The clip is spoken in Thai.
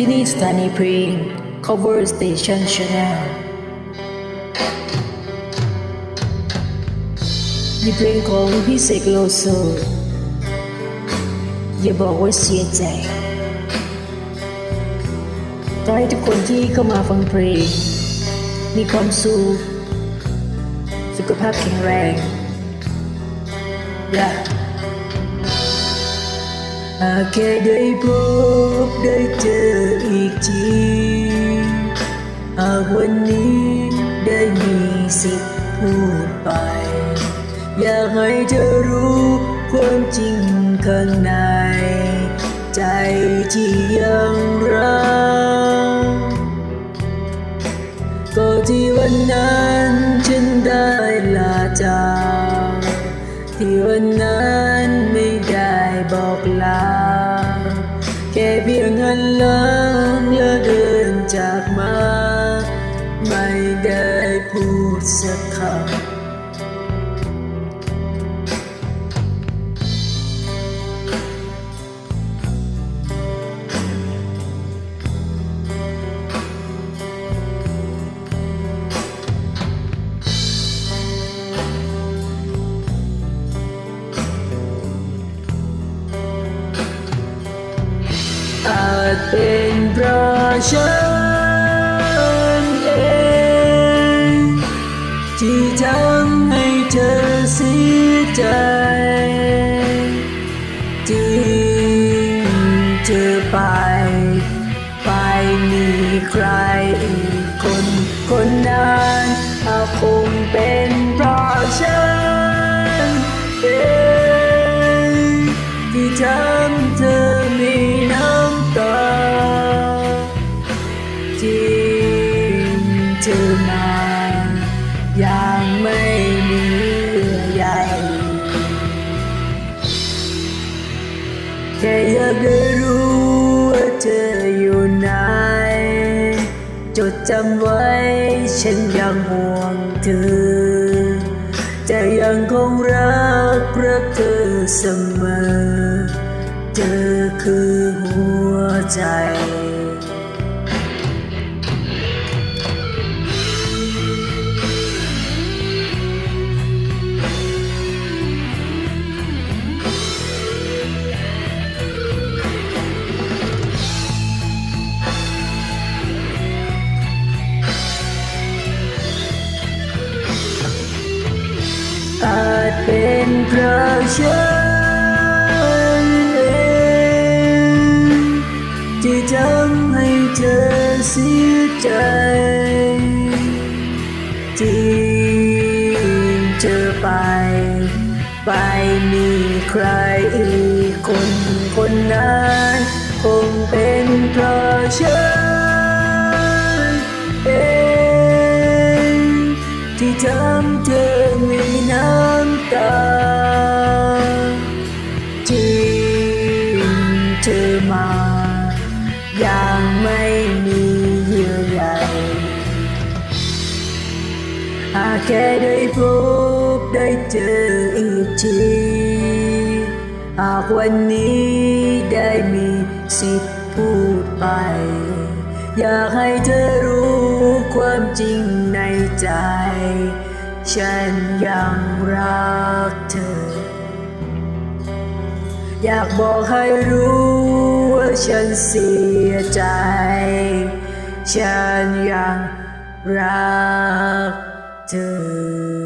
ที่นี่สถานีเพลง Cover Station Channel มีเพลงของพี่เสกโลโซอย่าบอกว่าเสียใจขอให้ทุกคนที่เข้ามาฟังเพลง มีความสุขสุขภาพแข็งแรงและหากแค่ได้พบได้เจอ อีกที หากวันนี้ได้มีสิทธิ์พูดไป อยากให้เธอรู้ความจริงข้างใน ใจที่ยังรักก็ที่วันนั้นฉันได้ลาจากที่วันนั้นไม่ได้บอกลาแค่เจากมา ไม่ได้พูดสักคำอาจเป็นเพราะฉัน ใจทิ้งเธอไป ไปมีใครอีกคนคนนั้นอาคงเป็นเพราะฉันเองที่ทำเธอมีน้ำตาทิ้งเธอมา ค่อยากได้รู้ว่าเธออยู่ไหน จดจำไว้ฉันยังห่วงเธอ จะยังคงรักรักเธอเสมอ เธอคือหัวใจ อาจเป็นเพราะฉันเองที่ทำให้เธอเสียใจทิ้งเธอไป ไปมีใครอีกคนคนนั้นคงเป็นเพราะ แค่ได้พบได้เจออีกทีหากวันนี้ได้มีสิทธิ์พูดไป อยากให้เธอรู้ความจริงในใจ ฉันยังรักเธอ อยากบอกให้รู้ว่าฉันเสียใจ ฉันยังรัก do